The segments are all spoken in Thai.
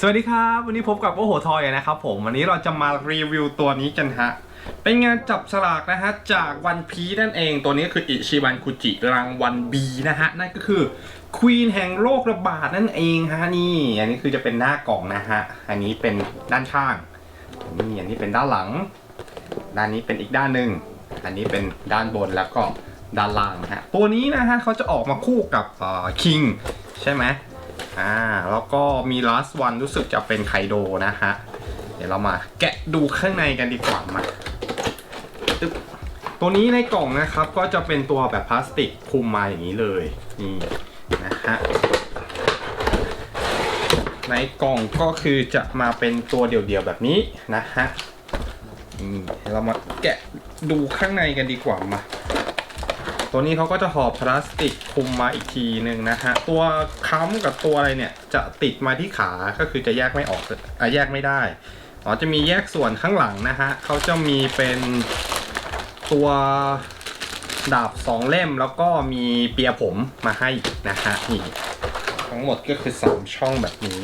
สวัสดีครับ วันนี้พบกับโอโหทอยนะครับผมวันนี้เราจะมารีวิวตัวนี้กันฮะ เป็นงานจับฉลากนะฮะ จากวันพีนั่นเองตัวนี้คืออิชิบันคุจิรางวัลบีนะฮะ นั่นก็คือควีนแห่งโรคระบาดนั่นเองฮะนี่ อันนี้คือจะเป็นหน้ากล่องนะฮะ อันนี้เป็นด้านข้างนี่อันนี้เป็นด้านหลัง ด้านนี้เป็นอีกด้านหนึ่งอันนี้เป็นด้านบนแล้วก็ด้านล่างนะฮะตัวนี้นะฮะเขาจะออกมาคู่กับคิงใช่ไหม อ่าแล้วก็มี last one รู้สึกจะเป็นไคโดนะฮะ เดี๋ยวเรามาแกะดูข้างในกันดีกว่ามาตัวนี้ในกล่องนะครับก็จะเป็นตัวแบบพลาสติกคลุมมาอย่างนี้เลยนี่นะฮะในกล่องก็คือจะมาเป็นตัวเดี่ยวๆแบบนี้นะฮะนี่เรามาแกะดูข้างในกันดีกว่ามา ตัวนี้เขาก็จะห่อพลาสติกคลุมมาอีกทีหนึ่งนะฮะ ตัวค้ำกับตัวอะไรเนี่ย จะติดมาที่ขาก็คือจะแยกไม่ออกอะแยกไม่ได้อ๋อจะมีแยกส่วนข้างหลังนะฮะเขาจะมีเป็นตัวดาบสองเล่มแล้วก็มีเปียผมมาให้นะฮะนี่ทั้งหมดก็คือ 3 ช่องแบบนี้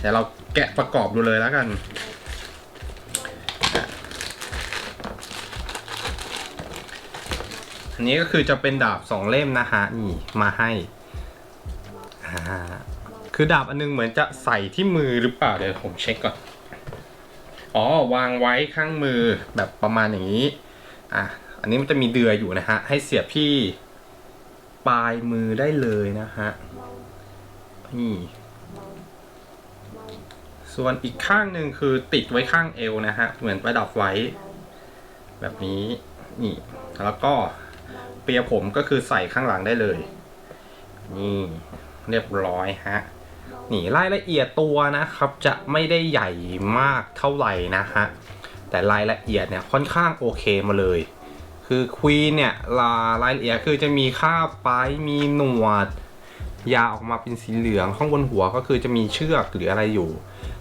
เดี๋ยวเราแกะประกอบดูเลยแล้วกัน อันนี้ก็คือจะเป็นดาบสองเล่มนะฮะนี่มาให้อ่าคือดาบอันนึงเหมือนจะใส่ที่มือหรือเปล่าเดี๋ยวผมเช็คก่อน อ๋อวางไว้ข้างมือแบบประมาณอย่างนี้ อะ อันนี้มันจะมีเดือยอยู่นะฮะ ให้เสียบที่ปลายมือได้เลยนะฮะ นี่ ส่วนอีกข้างหนึ่งคือติดไว้ข้างเอวนะฮะ เหมือนประดับไว้ แบบนี้ นี่ แล้วก็ ปียผมก็คือใส่ข้างหลังได้เลย นี่เรียบร้อยฮะนี่รายละเอียดตัวนะครับจะไม่ได้ใหญ่มากเท่าไหร่นะฮะแต่รายละเอียดเนี่ยค่อนข้างโอเคมาเลย คือควีนเนี่ยลารายละเอียดคือจะมีค่าปลายมีหนวด ยาวออกมาเป็นสีเหลืองข้างบนหัวก็คือจะมีเชือกหรืออะไรอยู่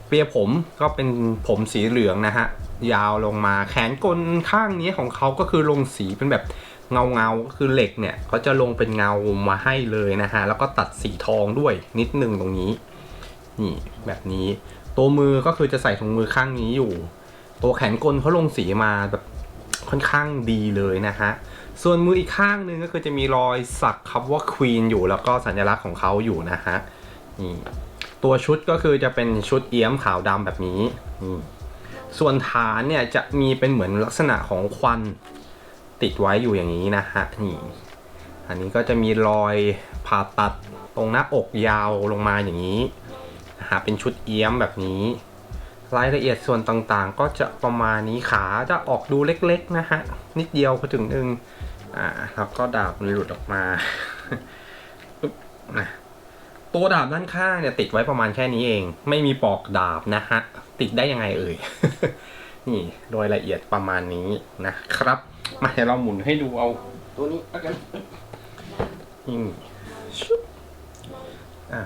เปียผมก็เป็นผมสีเหลืองนะฮะยาวลงมาแขนกลข้างนี้ของเขาก็คือลงสีเป็นแบบ เงาเงาก็คือเหล็กเนี่ยเขาจะลงเป็นเงามาให้เลยนะฮะแล้วก็ตัดสีทองด้วยนิดนึงตรงนี้ นี่แบบนี้ ตัวมือก็คือจะใส่ถุงมือข้างนี้อยู่ ตัวแขนกลเขาลงสีมาแบบค่อนข้างดีเลยนะฮะส่วนมืออีกข้างหนึงก็คือจะมีรอยสักคำว่า Queen อยู่แล้วก็สัญลักษณ์ของเขาอยู่นะฮะนี่ตัวชุดก็คือจะเป็นชุดเอี้ยมขาวดำแบบนี้นี่ส่วนฐานเนี่ยจะมีเป็นเหมือนลักษณะของควัน ติดไว้อยู่อย่างนี้นะฮะนี่ อันนี้ก็จะมีรอยผ่าตัดตรงหน้าอกยาวลงมาอย่างนี้นะฮะเป็นชุดเอี้ยมแบบนี้ รายละเอียดส่วนต่างๆ ก็จะประมาณนี้ขาจะออกดูเล็กๆนะฮะนิดเดียวพอถึงหนึ่งอ่าแล้วก็ดาบมันหลุดออกมาปึ๊บนะตัวดาบด้านข้างเนี่ยติดไว้ประมาณแค่นี้เอง ไม่มีปอกดาบนะฮะติดได้ยังไงเอ่ยนี่โดยละเอียดประมาณนี้นะครับ มาเดี๋ยวเราหมุนให้ดูเอา ตัวนี้แล้วกันนี่ชุบอะ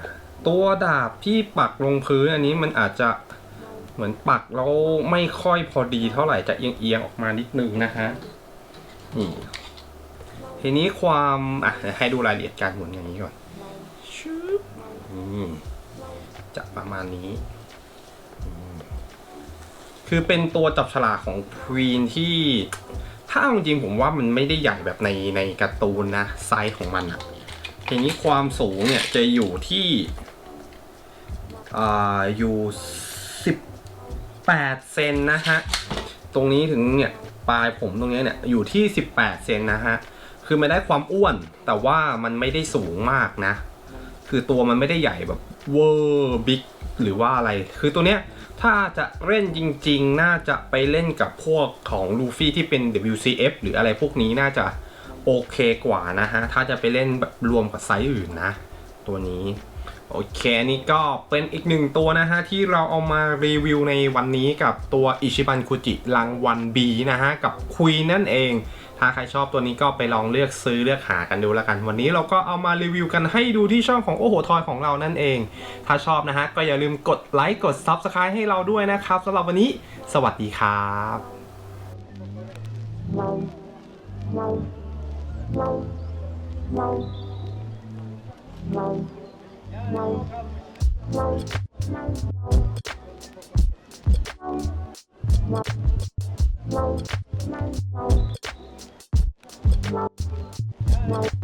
ตัวดาบที่ปักลงพื้นอันนี้มันอาจจะเหมือนปักแล้วไม่ค่อยพอดีเท่าไหร่จะเอียงๆออกมานิดนึงนะฮะนี่ทีนี้ความอะให้ดูรายละเอียดการหมุนอย่างนี้ก่อนชึบนี่จะประมาณนี้คือเป็นตัวจับฉลากของควีนที่ ถ้าเอาจริงๆผมว่ามันไม่ได้ใหญ่แบบในในการ์ตูนนะไซส์ของมันอะทีนี้ความสูงเนี่ยจะอยู่ที่อ่าอยู่สิบแปดเซนนะฮะ ตรงนี้ถึงเนี่ยปลายผมตรงนี้เนี่ยอยู่ที่ 18 เซนนะฮะ คือมันได้ความอ้วนแต่ว่ามันไม่ได้สูงมากนะ คือตัวมันไม่ได้ใหญ่แบบ เวอร์บิ๊กหรือว่าอะไร คือตัวเนี้ยถ้าจะเล่นจริง ๆ น่าจะไปเล่นกับพวกของลูฟี่ที่เป็น WCF หรืออะไรพวกนี้น่าจะโอเคกว่านะฮะ ถ้าจะไปเล่นแบบรวมกับไซส์อื่นนะ ตัวนี้ โอเคนี่ก็เป็นอีกหนึ่งตัวนะฮะ ที่เราเอามารีวิวในวันนี้กับตัวอิชิบันคุจิรางวัลบีนะฮะ กับคุยนั่นเอง ถ้าใครชอบตัวนี้ก็ไปลองเลือกซื้อเลือกหากันดูแล้วกัน วันนี้เราก็เอามารีวิวกันให้ดูที่ช่องของโอโหทอยของเรานั่นเอง ถ้าชอบนะฮะก็อย่าลืมกดไลค์กด Subscribe ให้เราด้วยนะครับสำหรับวันนี้ สวัสดีครับ Wow. Wow. Wow. Well,